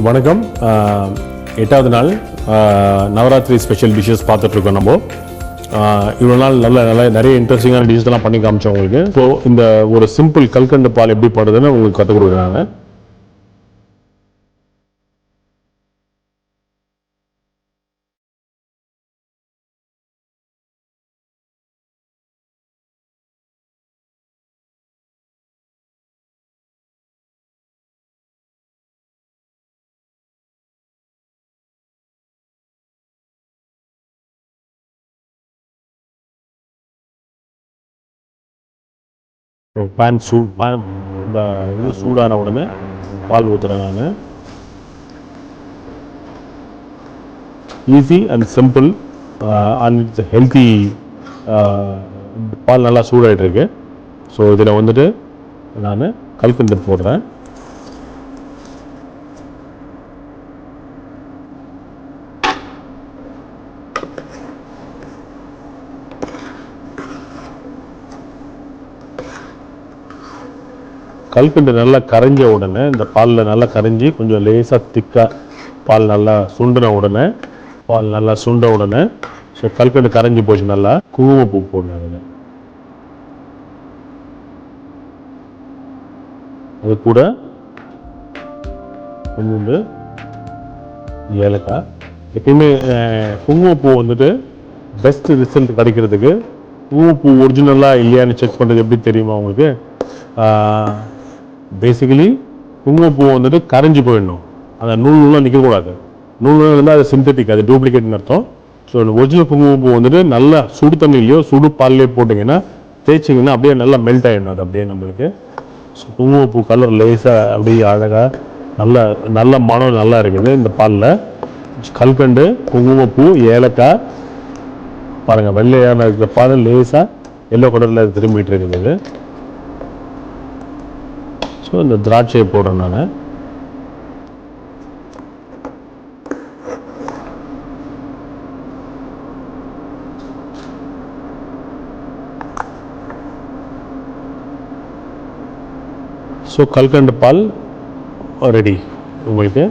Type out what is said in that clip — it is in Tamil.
வணக்கம். எட்டாவது நாள் நவராத்திரி ஸ்பெஷல் டிஷ்ஷஸ் பார்த்துட்ருக்கோம் நம்ம. இவ்வளோ நாள் நல்ல நல்ல நிறைய இன்ட்ரெஸ்டிங்கான டிஷ்ஷஸ்லாம் பண்ணி காமிச்சோம் உங்களுக்கு. ஸோ இந்த ஒரு சிம்பிள் கல்கண்டு பால் எப்படி பண்ணுறதுன்னு உங்களுக்கு கற்றுக் கொடுக்குறாங்க. பேன் சூ பேன் இந்த இது சூடான உடனே பால் ஊற்றுறேன் நான். Easy and simple and it's healthy பால் நல்லா சூடாகிட்டு இருக்கு. ஸோ இதில் வந்துட்டு நான் கல்கண்டு போடுறேன். கல்கண்டு நல்லா கரைஞ்ச உடனே இந்த பாலில் நல்லா கரைஞ்சி கொஞ்சம் லேசாக திக்காக பால் நல்லா சுண்டின உடனே பால் நல்லா சுண்ட உடனே ஸோ கல்கண்டு கரைஞ்சி போச்சு நல்லா குங்குமப்பூ போடணும் அதில். அது கூட கொஞ்சோண்டு ஏலக்காய். எப்பயுமே குங்குமப்பூ வந்துட்டு பெஸ்ட் ரிசல்ட் கிடைக்கிறதுக்கு குங்குமப்பூ ஒரிஜினலாக இல்லையான்னு செக் பண்ணுறது எப்படி தெரியுமா உங்களுக்கு? பேசிக்கலி குங்குமப்பூ வந்துட்டு கரைஞ்சி போயிடணும். அந்த நூல் நூலாக நிற்கக்கூடாது நூல் நூல் இருந்தால் அது சிந்தட்டிக் அது டூப்ளிகேட்னு அர்த்தம் ஸோ ஒரிஜினல் குங்குமப்பூ வந்துட்டு நல்லா சுடு தண்ணிலையோ சுடு பால்லையோ போட்டிங்கன்னா தேய்ச்சிங்கன்னா அப்படியே நல்லா மெல்ட் ஆகிடணும் அது அப்படியே நம்மளுக்கு. ஸோ குங்குமப்பூ கலர் லேசாக அப்படியே அழகாக நல்ல நல்ல மனம் நல்லா இருக்குது இந்த பாலில். கல்கண்டு குங்குமப்பூ ஏலக்காய். பாருங்கள் வெள்ளையான இருக்கிற பால் லேசாக எல்லோ கலரில் திரும்பிட்டு இருக்குது ஸோ இந்த திராட்சையை போடுறேன் நான். ஸோ கல்கண்டு பால் ரெடி. உங்களுக்கு?